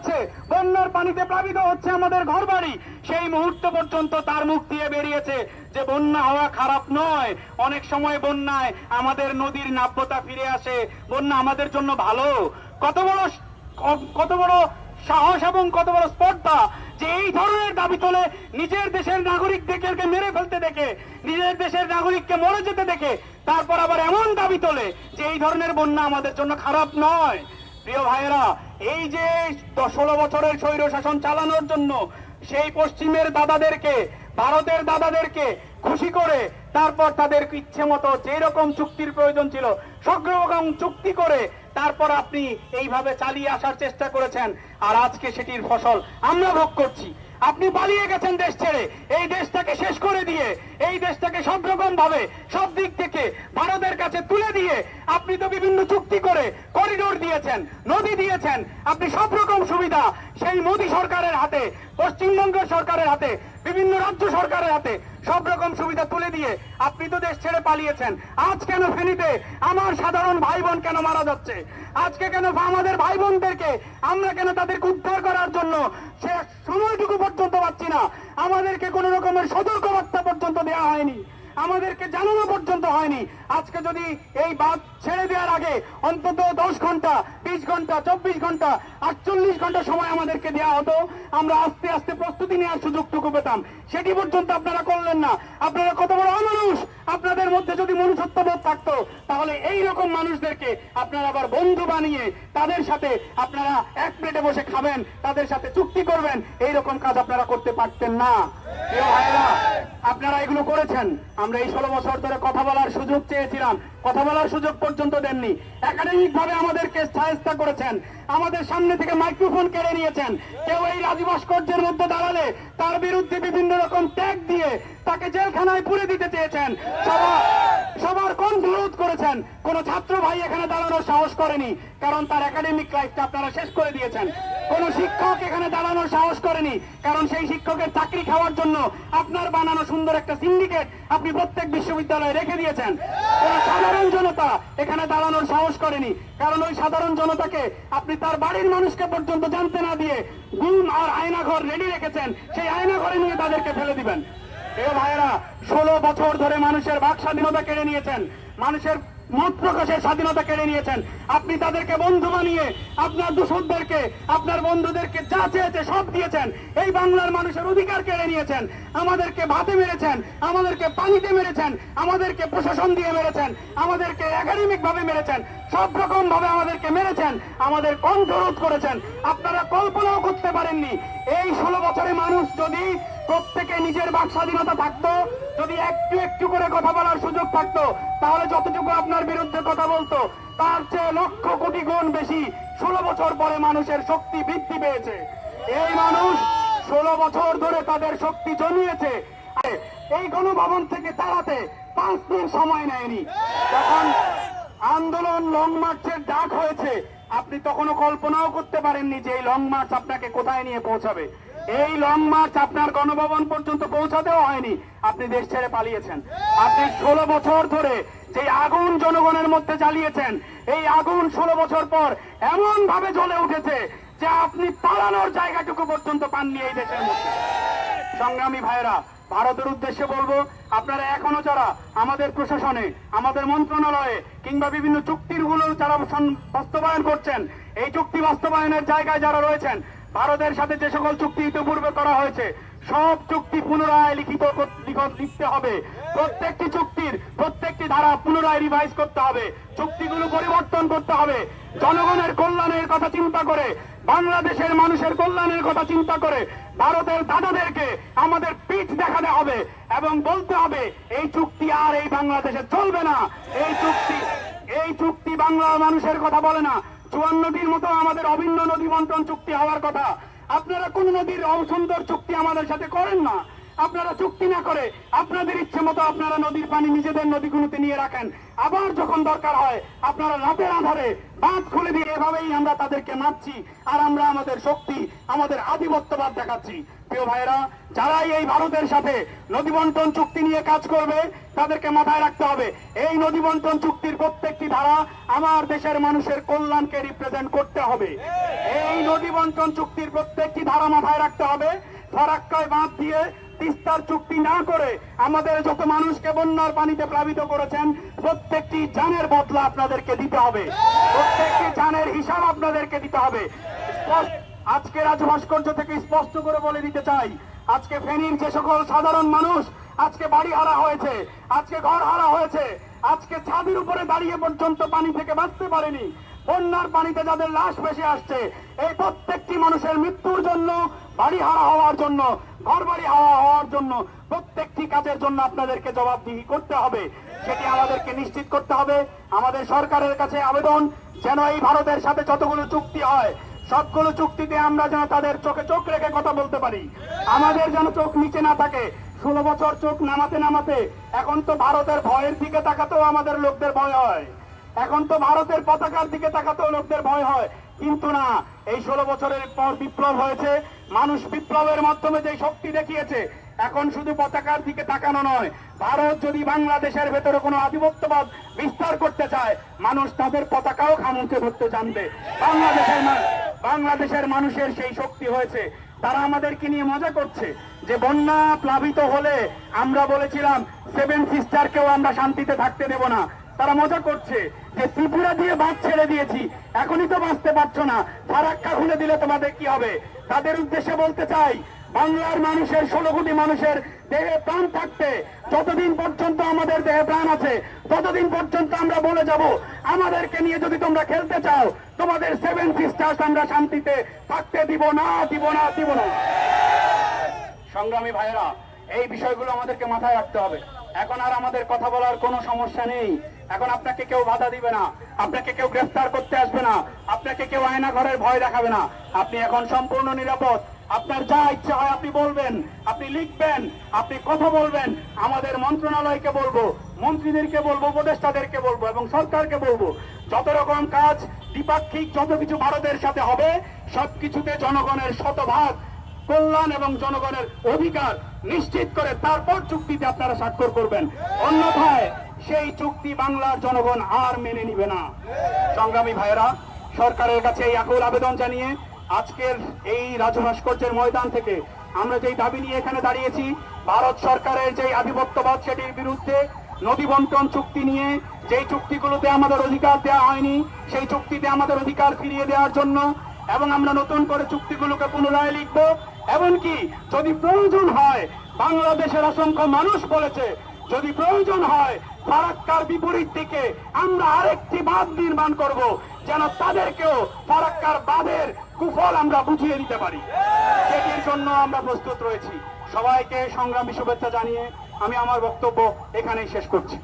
হচ্ছে, বন্যার পানিতে প্লাবিত হচ্ছে আমাদের ঘরবাড়ি। সেই মুহূর্ত পর্যন্ত তার মুখ দিয়ে বেরিয়েছে যে বন্যা হওয়া খারাপ নয়। অনেক সময় বন্যায় আমাদের নদীর নাব্যতা ফিরে আসে। বন্যা আমাদের জন্য ভালো। কত বড় কত বড় সাহস এবং কত বড় স্পর্ধা যে এই ধরনের দাবি তোলে নিজের দেশের নাগরিকদেরকে মেরে ফেলতে দেখে, নিজের দেশের নাগরিককে মরে যেতে দেখে, তারপর আবার এমন দাবি তোলে যে এই ধরনের বন্যা আমাদের জন্য খারাপ নয়। প্রিয় ভাইয়েরা, এই যে ষোলো বছরের স্বৈর শাসন চালানোর জন্য সেই পশ্চিমের দাদাদেরকে, ভারতের দাদাদেরকে খুশি করে তারপর তাদের ইচ্ছে মতো যে রকম চুক্তির প্রয়োজন ছিল সব চুক্তি করে তারপর আপনি এইভাবে চালিয়ে আসার চেষ্টা করেছেন। আর আজকে সেটির ফসল আমরা ভোগ করছি। আপনি পালিয়ে গেছেন দেশ ছেড়ে। এই দেশটাকে শেষ করে দিয়ে, এই দেশটাকে সব রকম ভাবে সব দিক থেকে ভারতের কাছে তুলে দিয়ে আপনি তো বিভিন্ন চুক্তি করে করিডোর দিয়েছেন, নদী দিয়েছেন। আপনি সব রকম সুবিধা সেই মোদী সরকারের হাতে, পশ্চিমবঙ্গ সরকারের হাতে, বিভিন্ন রাজ্য সরকারের হাতে সব রকম সুবিধা তুলে দিয়ে আপনি তো দেশ ছেড়ে পালিয়েছেন। আজ কেন ফেনীতে আমার সাধারণ ভাই বোন কেন মারা যাচ্ছে? আজকে কেন আমাদের ভাই বোনদেরকে আমরা কেন তাদেরকে উদ্ধার করার জন্য না। আমাদেরকে কোন রকমের সতর্কবার্তা পর্যন্ত দেওয়া হয়নি। আমাদেরকে জানানো পর্যন্ত হয়নি। আজকে যদি এই বাদ ছেড়ে দেওয়ার আগে অন্তত দশ ঘণ্টা, বিশ ঘণ্টা, চব্বিশ ঘণ্টা, আটচল্লিশ ঘণ্টা সময় আমাদেরকে দেওয়া হতো, আমরা আস্তে আস্তে প্রস্তুতি নেওয়ার সুযোগটুকু পেতাম। সেটি পর্যন্ত আপনারা করলেন না। আপনারা কত বড় অমানুষ? আপনাদের মধ্যে যদি মনুষ্যত্ববোধ থাকতো, তাহলে এই রকম মানুষদেরকে আপনারা আবার বন্ধু বানিয়ে তাদের সাথে আপনারা এক প্লেটে বসে খাবেন, তাদের সাথে চুক্তি করবেন এই রকম কাজ আপনারা করতে পারতেন না। আপনারা এগুলো করেছেন। আমরা এই ষোলো বছর ধরে কথা বলার সুযোগ চেয়েছিলাম। কথা বলার সুযোগ পর্যন্ত দেননি। একাডেমিক ভাবে আমাদেরকে সাহায্য করেছেন। আমাদের সামনে থেকে মাইক্রোফোন কেড়ে নিয়েছেন। কেউ এই রাজু ভাস্কর্যের মধ্যে দাঁড়ালে তার বিরুদ্ধে বিভিন্ন রকম ট্যাগ দিয়ে তাকে জেলখানায় পুরে দিতে চেয়েছেন। সবার সবার কণ্ঠরোধ করেছেন। কোন ছাত্র ভাই এখানে দাঁড়ানোর সাহস করেনি, কারণ তার একাডেমিক লাইফটা আপনারা শেষ করে দিয়েছেন। কোন শিক্ষক এখানে দাঁড়ানোর সাহস করেনি। কারণ সেই শিক্ষকের চাকরি খাওয়ার জন্য আপনার বানানো সুন্দর একটা সিন্ডিকেট আপনি প্রত্যেক বিশ্ববিদ্যালয়ে রেখে দিয়েছেন। কোন সাধারণ জনতা এখানে দাঁড়ানোর সাহস করেনি। কারণ ওই সাধারণ জনতাকে আপনি তার বাড়ির মানুষকে পর্যন্ত জানতে না দিয়ে গুম আর আয়নাঘর রেডি রেখেছেন, সেই আয়নাঘরে নিয়ে তাদেরকে ফেলে দিবেন। এ ভাইয়েরা, ষোলো বছর ধরে মানুষের বাক স্বাধীনতা কেড়ে নিয়েছেন। মানুষের মত প্রকাশের স্বাধীনতা কেড়ে নিয়েছেন। আপনি তাদেরকে বন্ধু বানিয়ে, আপনার দূষকদেরকে আপনার বন্ধুদেরকে যা চেয়েছে সব দিয়েছেন। এই বাংলার মানুষের অধিকার কেড়ে নিয়েছেন। আমাদেরকে ভাতে মেরেছেন, আমাদেরকে পানিতে মেরেছেন, আমাদেরকে প্রশাসন দিয়ে মেরেছেন, আমাদেরকে একাডেমিক ভাবে মেরেছেন। সব রকম ভাবে আমাদেরকে মেরেছেন, আমাদের কণ্ঠরোধ করেছেন। আপনারা কল্পনাও করতে পারেননি। এই ষোলো বছরে মানুষ যদি প্রত্যেকে নিজের বাক স্বাধীনতা থাকতো, যদি একটু একটু করে কথা বলার সুযোগ থাকতো, তাহলে যতটুকু আপনার বিরুদ্ধে কথা বলতো, তার চেয়ে লক্ষ কোটি গুণ বেশি ষোলো বছর পরে মানুষের শক্তি বৃদ্ধি পেয়েছে। এই মানুষ ষোলো বছর ধরে তাদের শক্তি জমিয়েছে। এই গণভবন থেকে তাড়াতে পাঁচ দিন সময় নেয়নি। যখন আন্দোলন লং মার্চের ডাক হয়েছে। আপনি তখনও কল্পনাও করতে পারেননি যে এই লং মার্চ আপনাকে কোথায় নিয়ে পৌঁছাবে। এই লং মার্চ আপনার গণভবন পর্যন্ত পৌঁছাতেও হয়নি। আপনি দেশ ছেড়ে পালিয়েছেন। আপনি ষোলো বছর ধরে যে আগুন জনগণের মধ্যে জ্বালিয়েছেন, এই আগুন ষোলো বছর পর এমন ভাবে জ্বলে উঠেছে যে আপনি পালানোর জায়গাটুকু পর্যন্ত পাননি এই দেশের মধ্যে। সংগ্রামী ভাইরা ভারতের উদ্দেশ্যে বলব, আপনারা এখনও যারা আমাদের প্রশাসনে, আমাদের মন্ত্রণালয়ে কিংবা বিভিন্ন চুক্তিরগুলো যারা বাস্তবায়ন করছেন, এই চুক্তি বাস্তবায়নের জায়গায় যারা রয়েছেন, ভারতের সাথে যে সকল চুক্তি ইতিপূর্বে করা হয়েছে সব চুক্তি পুনরায় লিখিত লিখতে হবে। প্রত্যেকটি চুক্তির প্রত্যেকটি ধারা পুনরায় রিভাইজ করতে হবে। চুক্তিগুলো পরিবর্তন করতে হবে। জনগণের কল্যাণের কথা চিন্তা করে, বাংলাদেশের মানুষের কল্যাণের কথা চিন্তা করে, ভারতের দাদাদেরকে আমাদের পিঠ দেখাতে হবে এবং বলতে হবে, এই চুক্তি আর এই বাংলাদেশে চলবে না। এই চুক্তি এই চুক্তি বাংলার মানুষের কথা বলে না। চুয়ান্নটির মতো আমাদের অভিন্ন নদী বন্টন চুক্তি হওয়ার কথা। আপনারা কোন নদীর অসুন্দর চুক্তি আমাদের সাথে করেন না। আপনারা চুক্তি না করে আপনাদের ইচ্ছে মতো আপনারা নদীর পানি নিজেদের নদীগুলোতে নিয়ে রাখেন। আবার যখন দরকার হয়, আপনারা রাতের আধারে বাঁধ খুলে দিয়ে এভাবেই আমরা তাদেরকে মারছি আর আমরা আমাদের শক্তি, আমাদের আধিপত্যবাদ দেখাচ্ছি। প্রিয় ভাইরা যারাই এই ভারতের সাথে নদী বন্টন চুক্তি নিয়ে কাজ করবে, তাদেরকে মাথায় রাখতে হবে। এই নদী বন্টন চুক্তির প্রত্যেকটি ধারা আমার দেশের মানুষের কল্যাণকে রিপ্রেজেন্ট করতে হবে। এই নদী বন্টন চুক্তির প্রত্যেকটি ধারা মাথায় রাখতে হবে। ফরাক্কায় বাঁধ দিয়ে তিস্তার চুক্তি না করে আমাদের যত মানুষকে বন্যার পানিতে প্লাবিত করেছেন, প্রত্যেকটি জানের বদলা আপনাদেরকে দিতে হবে। প্রত্যেকটি জানের হিসাব আপনাদেরকে দিতে হবে। আজকে রাজ ভাস্কর্য থেকে স্পষ্ট করে বলে দিতে চাই, আজকে ফেনীর যে সকল সাধারণ মানুষ আজকে বাড়ি হারা হয়েছে, আজকে ঘর হারা হয়েছে, আজকে ছাদের উপরে দাঁড়িয়ে পর্যন্ত পানি থেকে বাঁচতে পারেনি। বন্যার পানিতে যাদের লাশ ভেসে আসছে, এই প্রত্যেকটি মানুষের মৃত্যুর জন্য, বাড়ি হারা হওয়ার জন্য ঘর বাড়ি হাওয়া হওয়ার জন্য প্রত্যেকটি কাজের জন্য আপনাদেরকে জবাবদিহি করতে হবে। সেটি আমাদেরকে নিশ্চিত করতে হবে। আমাদের সরকারের কাছে আবেদন যেন এই ভারতের সাথে যতগুলো চুক্তি হয়, সবগুলো চুক্তিতে আমরা যেন তাদের চোখে চোখ রেখে কথা বলতে পারি। আমাদের যেন চোখ নিচে না থাকে। ষোলো বছর চোখ নামাতে নামাতে এখন তো ভারতের ভয়ের দিকে তাকাতেও আমাদের লোকদের ভয় হয়। এখন তো ভারতের পতাকার দিকে তাকাতেও লোকদের ভয় হয়। কিন্তু না, এই ষোলো বছরের পর বিপ্লব হয়েছে। মানুষ বিপ্লবের মাধ্যমে যে শক্তি দেখিয়েছে, এখন শুধু পতাকার দিকে তাকানো নয়। ভারত যদি বাংলাদেশের ভেতরে কোনো আধিপত্যবাদ বিস্তার করতে চায়, মানুষ তাদের পতাকাও খামুচে ধরতে জানবে। বাংলাদেশের বাংলাদেশের মানুষের সেই শক্তি হয়েছে। তারা আমাদেরকে নিয়ে মজা করছে যে বন্যা প্লাবিত হলে আমরা বলেছিলাম সেভেন সিস্টারকেও আমরা শান্তিতে থাকতে দেব না। তারা মজা করছে যে ত্রিপুরা দিয়ে বাঁধ ছেড়ে দিয়েছি। এখনই তো বাঁচতে পারছ না। ফারাক্কা খুলে দিলে তোমাদের কি হবে? তাদের উদ্দেশ্যে বলতে চাই, বাংলার মানুষের, ষোলো কোটি মানুষের দেহে প্রাণ থাকতে যতদিন পর্যন্ত আমাদের দেহে প্রাণ আছে, ততদিন পর্যন্ত আমরা বলে যাব, আমাদেরকে নিয়ে যদি তোমরা খেলতে চাও, তোমাদের সেভেন সিস্টার্স আমরা শান্তিতে থাকতে দিব না দিব না দিব না। সংগ্রামী ভাইয়েরা, এই বিষয়গুলো আমাদেরকে মাথায় রাখতে হবে। এখন আর আমাদের কথা বলার কোনো সমস্যা নেই। এখন আপনাকে কেউ বাধা দিবে না। আপনাকে কেউ গ্রেফতার করতে আসবে না। আপনাকে কেউ আয়না ঘরের ভয় দেখাবে না। আপনি এখন সম্পূর্ণ নিরাপদ। আপনার যা ইচ্ছা হয় আপনি বলবেন, আপনি লিখবেন, আপনি কথা বলবেন। আমাদের মন্ত্রণালয়কে বলব, মন্ত্রীদেরকে বলব, উপদেষ্টাদেরকে বলব এবং সরকারকে বলব, যত রকম কাজ দ্বিপাক্ষিক যত কিছু ভারতের সাথে হবে, সবকিছুতে জনগণের শতভাগ কল্যাণ এবং জনগণের অধিকার নিশ্চিত করে তারপর চুক্তিতে আপনারা স্বাক্ষর করবেন। অন্যথায় সেই চুক্তি বাংলার জনগণ আর মেনে নিবে না। সংগ্রামী ভাইয়েরা, সরকারের কাছে এই আকুল আবেদন জানিয়ে আজকের এই রাজু ভাস্কর্যের ময়দান থেকে আমরা যেই দাবি নিয়ে এখানে দাঁড়িয়েছি, ভারত সরকারের যে আধিপত্যবাদ সেটির বিরুদ্ধে নদী বন্টন চুক্তি নিয়ে, যেই চুক্তিগুলোতে আমাদের অধিকার দেওয়া হয়নি, সেই চুক্তিতে আমাদের অধিকার ফিরিয়ে দেওয়ার জন্য এবং আমরা নতুন করে চুক্তিগুলোকে পুনরায় লিখব এমনকি যদি প্রয়োজন হয়, বাংলাদেশের অসংখ্য মানুষ বলেছে, যদি প্রয়োজন হয়, ফারাক্কার বিপরীত দিকে আমরা আরেকটি বাঁধ নির্মাণ করব, যেন তাদেরকেও ফারাক্কার বাঁধের কুফল আমরা বুঝিয়ে দিতে পারি। সেটির জন্য আমরা প্রস্তুত রয়েছি। সবাইকে সংগ্রামী শুভেচ্ছা জানিয়ে আমি আমার বক্তব্য এখানেই শেষ করছি।